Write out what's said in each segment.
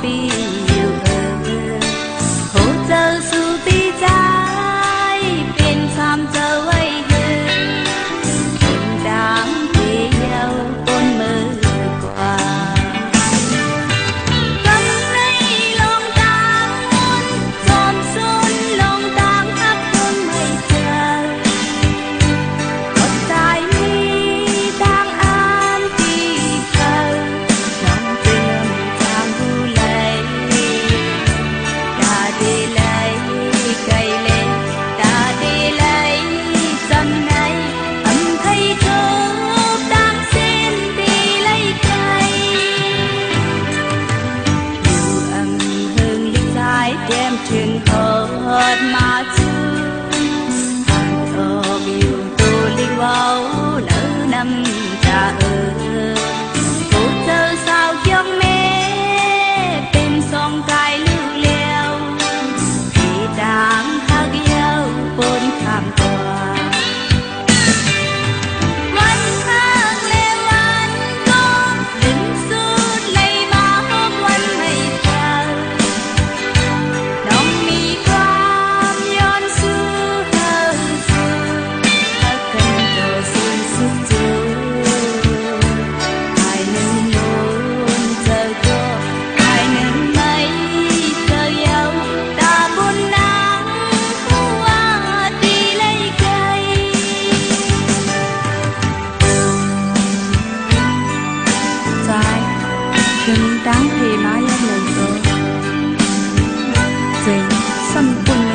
be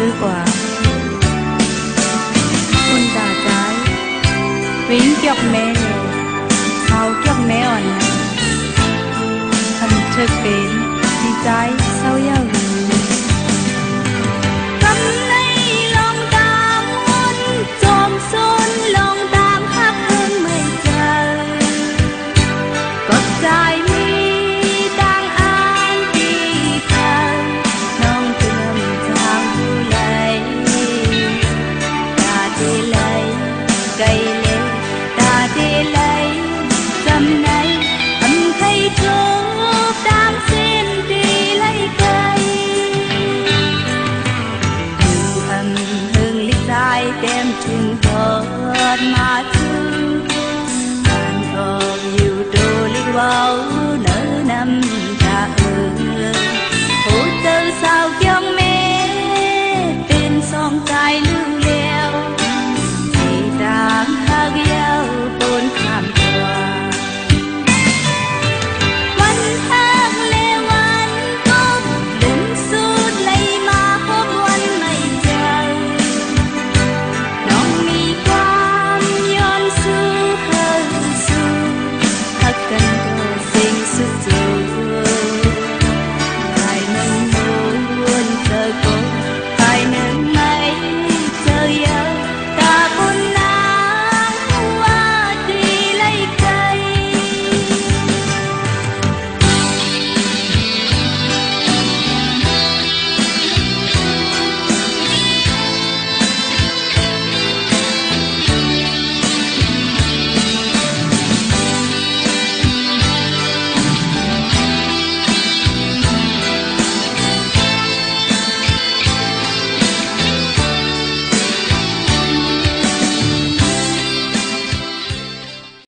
之歌。คุณตาใจวิ่งเกี่ยวแม่เลยเขาเกี่ยวแม่อ่อนนะทำเชิดเป็